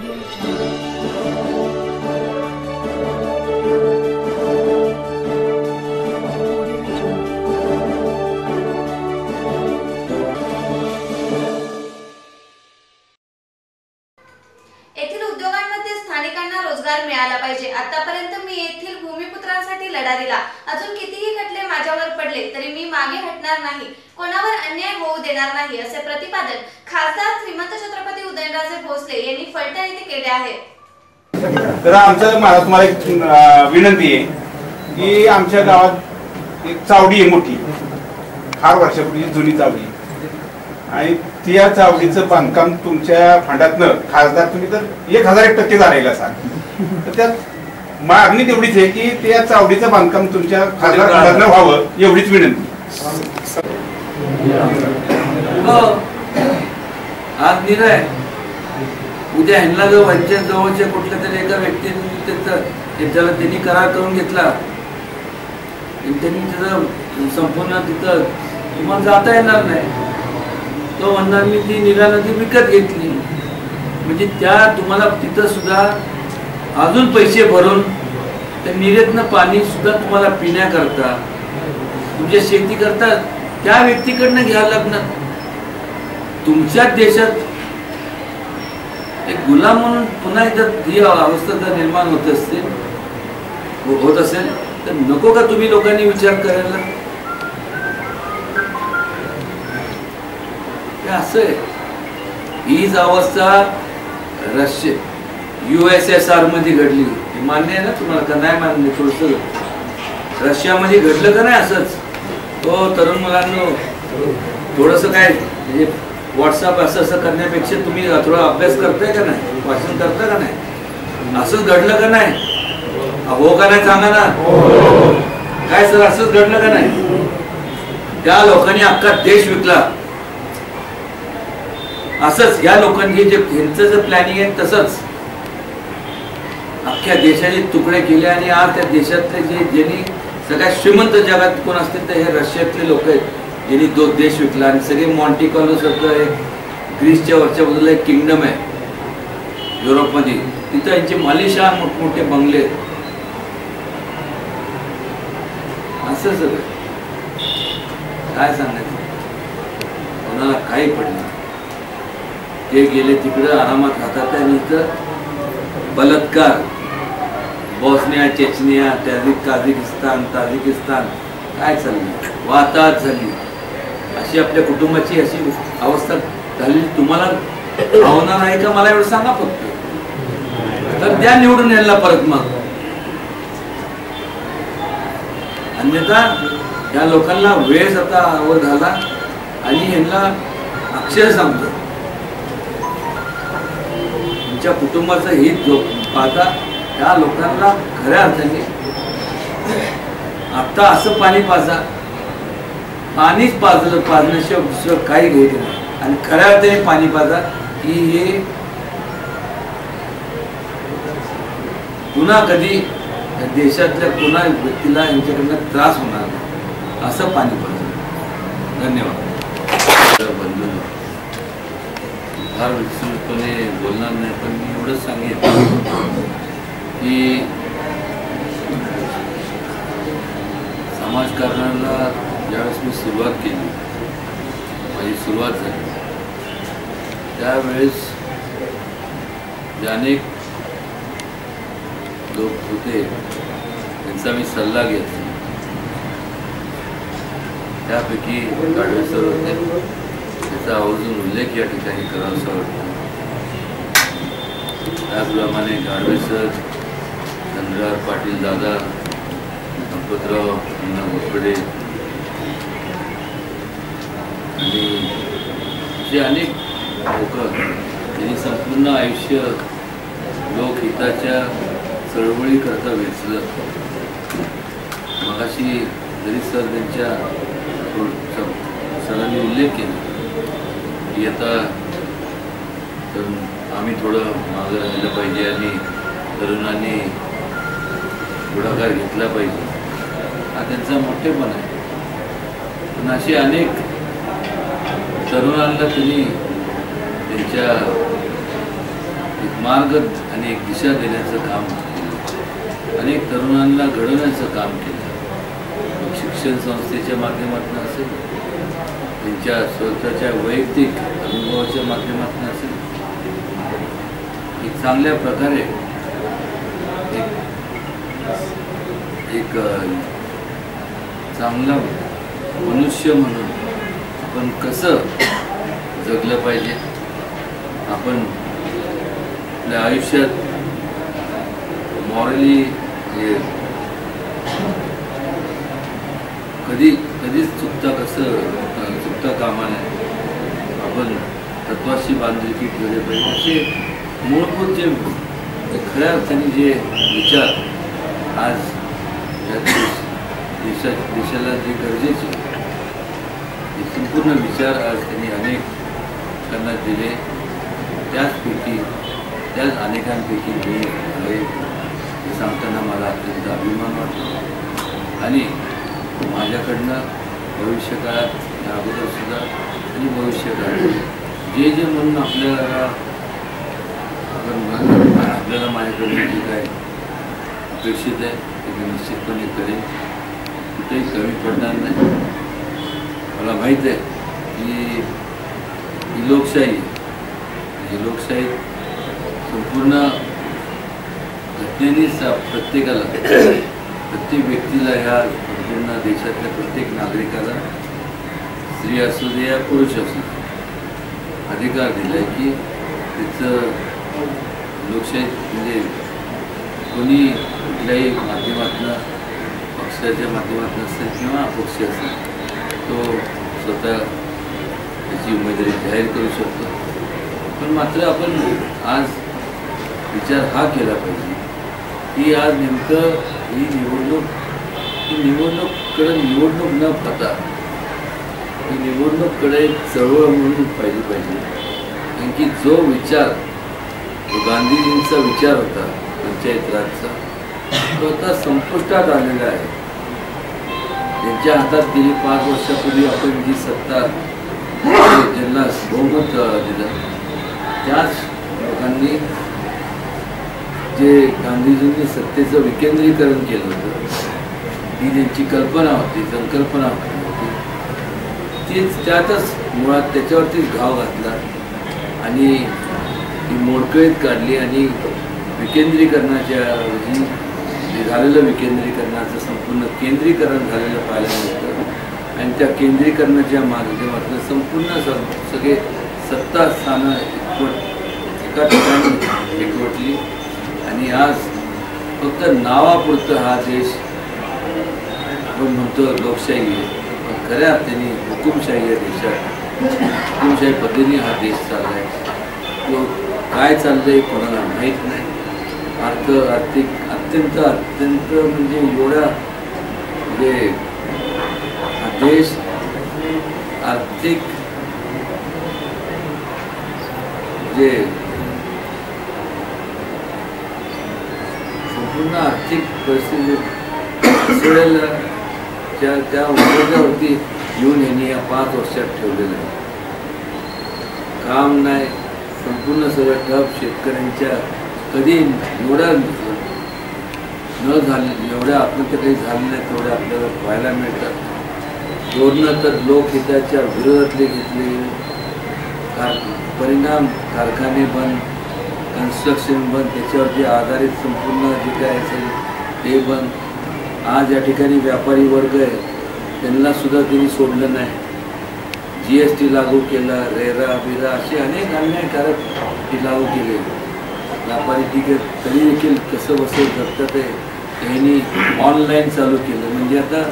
月长。भूमिपुत्रांसाठी लढा दिला अजून कितीही खटले माझ्यावर पडले तरी मी मागे हटणार नाही. कोणावर अन्याय होऊ देणार नाही असे प्रतिपादन खासदार श्रीमंत छत्रपती उदयनराजे भोसले यांनी फलटण येथे केले आहे. तर आमचं तुम्हाला एक विनंती आहे की आमच्या गावात एक चावडी आहे मोठी. फार वर्षापूर्वी जुनी चावडी. आणि त्या चावडीचं बांधकाम तुमच्या फंडातनं खासदार तुम्ही तर एक हजार एक टक्के झालेलं असाल. तर त्यात मागणी तेवढीच आहे की त्या चावडीचं बांधकाम तुमच्या खासदार व्हावं एवढीच विनंती. हो. आज निर्णय उद्या ह्यांना जर वंचित जवळच्या कुठल्या तरी एका व्यक्तीने त्याचं त्याच्याला त्यांनी करार करून घेतला. आणि त्यांनी तिथं संपूर्ण तिथं तुम्हाला जाता येणार नाही. तो म्हणणार मी ती निघा नदी विकत घेतली. म्हणजे त्या तुम्हाला तिथं सुद्धा अजून पैसे भरून त्या निरेतनं पाणी सुद्धा तुम्हाला पिण्याकरता तुमच्या शेती करता त्या व्यक्तीकडनं घ्यावं लागणार तुमच्याच देशात एक गुलाम म्हणून पुन्हा एकदा ही अवस्था जर निर्माण होत असते होत असेल तर नको का तुम्ही लोकांनी विचार करायला? असं आहे. हीच अवस्था रशिया. यू एस एसमध्ये घडली. हे मान्य आहे ना तुम्हाला का? नाही मान्य? थोडस रशियामध्ये घडलं का नाही असंच? तो तरुण मुलांनो. थोडस काय म्हणजे व्हॉट्सअप असं असं करण्यापेक्षा तुम्ही थोडा अभ्यास करताय का नाही? वाचन करता का नाही? असंच घडलं का नाही? हो का नाही सांगा ना काय सर असंच घडलं का नाही? त्या लोकांनी अख्खा देश विकला. असंच या लोकांनी जे ह्यांचं जे प्लॅनिंग आहे तसंच. अख्ख्या देशाचे तुकडे केले आणि आज त्या देशातले जे ज्यांनी सगळ्यात श्रीमंत जगात कोण असतील तर हे रशियातले लोक आहेत ज्यांनी तो देश विकला आणि सगळे मॉन्टिकॉलो सगळं एक ग्रीसच्या वरच्या बाजूला एक किंगडम आहे युरोपमध्ये. तिथं यांचे मालिशान मोठमोठे बंगले असं सगळं. काय सांगायचं? कोणाला काही पडलं ते गेले तिकडं आरामात राहतात आणि इथं बलात्कार. Bosnia Chechnya Tajik Kazakhstan Tajikistan काय चाललं वाताहत झाली. अशी आपल्या कुटुंबाची अशी अवस्था झाली तुम्हाला भावना नाही का? मला एवढं सांगा फक्त. तर त्या निवडून यायला परत मग. अन्यथा या लोकांना वेळ आता वर झाला आणि यांना अक्षर सांगतो तुमच्या कुटुंबाचं हित जो पाहता त्या लोकांना खऱ्या अर्थाने आता असं पाणी पाजा. पाणीच पाजलं पाजण्याशिवाय दुसरं काही घेत नाही. आणि खऱ्या अर्थाने पाणी पाजा की हे पुन्हा कधी देशातल्या पुन्हा व्यक्तीला यांच्याकडनं त्रास होणार नाही. असं पाणी पाहिजे धन्यवाद. बंधू फार विस्तृतपणे बोलणार नाही पण मी एवढंच सांगेन. की समाजकारणाला ज्यावेळेस मी सुरुवात केली माझी सुरुवात झाली त्यावेळेस जे अनेक लोक होते त्यांचा मी सल्ला घेतला. त्यापैकी गाडवे सर होते त्याचा आवर्जून उल्लेख या ठिकाणी करावासा वाटतो. त्याचप्रमाणे गाडवे सर चंद्रहार पाटील दादा संपतराव अण्णा घोरपडे आणि जे अनेक लोक त्यांनी संपूर्ण आयुष्य लोकहिताच्या चळवळीकरता वेचलं. मगाशी जरी सर त्यांच्या सरांनी उल्लेख केला की आता तर आम्ही थोडं मागं राहिलं पाहिजे आणि तरुणांनी पुढाकार घेतला पाहिजे. हा त्यांचा मोठेपण आहे. पण असे अनेक तरुणांना त्यांनी त्यांच्या एक मार्ग आणि एक दिशा देण्याचं काम केलं. अनेक तरुणांना घडवण्याचं काम केलं. शिक्षण संस्थेच्या माध्यमातून असेल त्यांच्या स्वतःच्या वैयक्तिक अनुभवाच्या माध्यमातून असेल. एक चांगल्या प्रकारे एक चांगला मनुष्य म्हणून आपण कसं जगलं पाहिजे? आपण आपल्या आयुष्यात मॉरली हे कधी कधीच चुकता कसं चुकता कामा नये आपण तत्वाशी बांधिलकी ठेवले पाहिजे. असे मूलभूत जे खऱ्या अर्थाने जे विचार आज या देश देशा देशाला जे गरजेचे ते संपूर्ण विचार आज त्यांनी अनेकांना दिले. त्याचपैकी त्याच अनेकांपैकी मी हे सांगताना मला अत्यंत अभिमान वाटतो. आणि माझ्याकडनं भविष्यकाळात या अगोदर सुद्धा आणि भविष्यकाळात जे जे म्हणून आपल्याला आपण आपल्याला माझ्याकडनं जे काय अपेक्षित आहे ते मी निश्चितपणे करेन. कुठेही कमी पडणार नाही. मला माहीत आहे की ही लोकशाही ही लोकशाही संपूर्ण घटनेनेच प्रत्येकाला प्रत्येक व्यक्तीला ह्या संपूर्ण देशातल्या प्रत्येक नागरिकाला स्त्री असू दे या पुरुष असू दे अधिकार दिला आहे की तिचं लोकशाही म्हणजे कोणी कुठल्याही माध्यमातून पक्षाच्या माध्यमातून असेल किंवा अपक्ष असेल तो स्वतः त्याची उमेदवारी जाहीर करू शकतो. पण मात्र आपण आज विचार हा केला पाहिजे की आज नेमकं ही निवडणूक ही निवडणूककडे निवडणूक न पाहता ही निवडणूककडे चळवळ म्हणून पाहिली पाहिजे. कारण की जो विचार जो गांधीजींचा विचार होता चैत्राचा तो आता संपुष्टात आलेला आहे. त्यांच्या हातात गेली पाच वर्षापूर्वी आपण जी सत्ता ज्यांना बहुमत दिलं. त्याच लोकांनी जे गांधीजींनी सत्तेचं विकेंद्रीकरण केलं होतं ही त्यांची कल्पना होती संकल्पना होती. तीच त्यातच मुळात त्याच्यावरतीच घाव घातला आणि ती मोडकळीत काढली आणि विकेंद्रीकरणाच्या ऐवजी जे झालेलं विकेंद्रीकरणाचं संपूर्ण केंद्रीकरण झालेलं पाहायला मिळतं आणि त्या केंद्रीकरणाच्या माध्यमातून संपूर्ण स सगळे सत्ता स्थानं एकवट एका ठिकाणी एकवटली. आणि आज फक्त नावापुरतं हा देश आपण म्हणतो लोकशाही आहे. पण खऱ्या अर्थाने हुकुमशाही या देशात हुकुमशाही पद्धतीने हा देश चालला आहे तो काय चाललंय कोणाला माहीत नाही. अर्थ आर्थिक अत्यंत अत्यंत म्हणजे एवढ्या म्हणजे देश आर्थिक जे संपूर्ण आर्थिक परिस्थिती ढासळलेल्या त्या त्या उद्योगावरती येऊन यांनी या पाच वर्षात ठेवलेलं आहे. काम नाही संपूर्ण सगळं ठप शेतकऱ्यांच्या कधी एवढ्या न झाले एवढ्या आत्महत्या काही झालं नाही तेवढ्या आपल्याला पाहायला मिळतात. धोरणं तर लोकहिताच्या विरोधातले घेतले कार परिणाम कारखाने बंद कन्स्ट्रक्शन बंद त्याच्यावरती आधारित संपूर्ण जे काय असेल ते बंद. आज या ठिकाणी व्यापारी वर्ग आहे त्यांना सुद्धा त्यांनी सोडलं नाही. जी एस टी लागू केला रेरा बिरा असे अनेक अन्यायकारक टी लागू केले. व्यापारी ठीक आहे तरी देखील कसं बसं जगतात ते त्यांनी ऑनलाईन चालू केलं. म्हणजे आता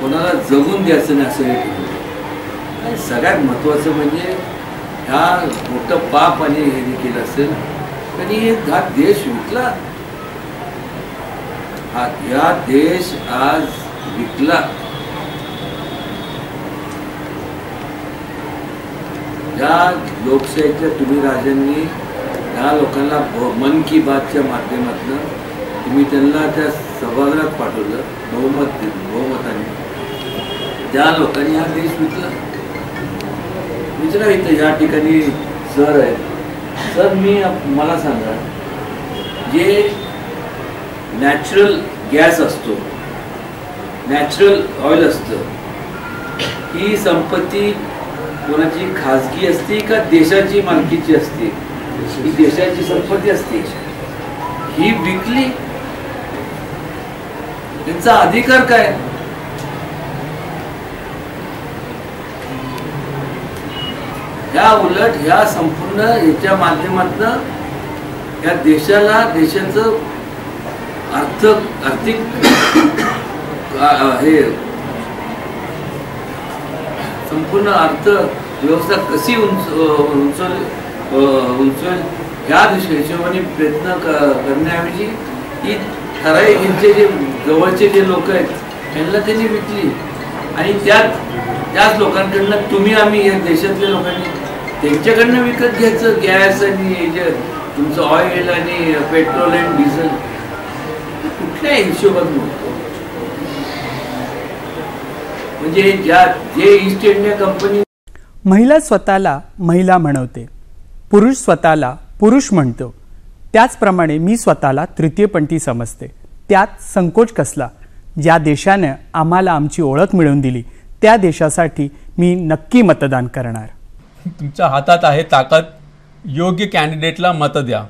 कोणाला जगून द्यायचं नाही असं हे केलं आणि सगळ्यात महत्त्वाचं म्हणजे ह्या मोठं पाप आणि हे केलं असेल आणि एक हा देश विकला. हा या देश आज विकला. या लोकशाहीच्या तुम्ही राजांनी त्या लोकांना मन की बातच्या माध्यमातून तुम्ही त्यांना त्या सभागृहात पाठवलं बहुमत दिलं बहुमताने. त्या लोकांनी हा देश विकला. विचारा इथं या ठिकाणी सर आहेत. सर मी मला सांगा जे नॅचरल गॅस असतो नॅचरल ऑइल असतं ही संपत्ती कोणाची खाजगी असते का देशाची मालकीची असते? ही देशाची संपत्ती असते. ही विकली. त्यांचा अधिकार काय? ह्या उलट ह्या संपूर्ण याच्या माध्यमातन या देशाला देशाचं अर्थ आर्थिक हे संपूर्ण अर्थ व्यवस्था कशी उंच उंचवली? अ, ह्या हिशोबाने प्रयत्न करण्याऐवजी ही ठराविक यांचे जे जवळचे जे लोक आहेत त्यांना त्यांनी विकली. आणि त्यात त्याच लोकांकडनं तुम्ही आम्ही या देशातल्या लोकांनी त्यांच्याकडनं विकत घ्यायचं गॅस आणि हे जे तुमचं ऑइल आणि पेट्रोल आणि डिझेल कुठल्या हिशोबात म्हणजे ज्या जे ईस्ट इंडिया कंपनी महिला स्वतःला महिला म्हणवते. पुरुष स्वतःला पुरुष म्हणतो. त्याचप्रमाणे मी स्वतःला तृतीयपंथी समजते. त्यात संकोच कसला? ज्या देशानं आम्हाला आमची ओळख मिळवून दिली त्या देशासाठी मी नक्की मतदान करणार. तुमच्या हातात आहे ताकद. योग्य कॅन्डिडेटला मत द्या.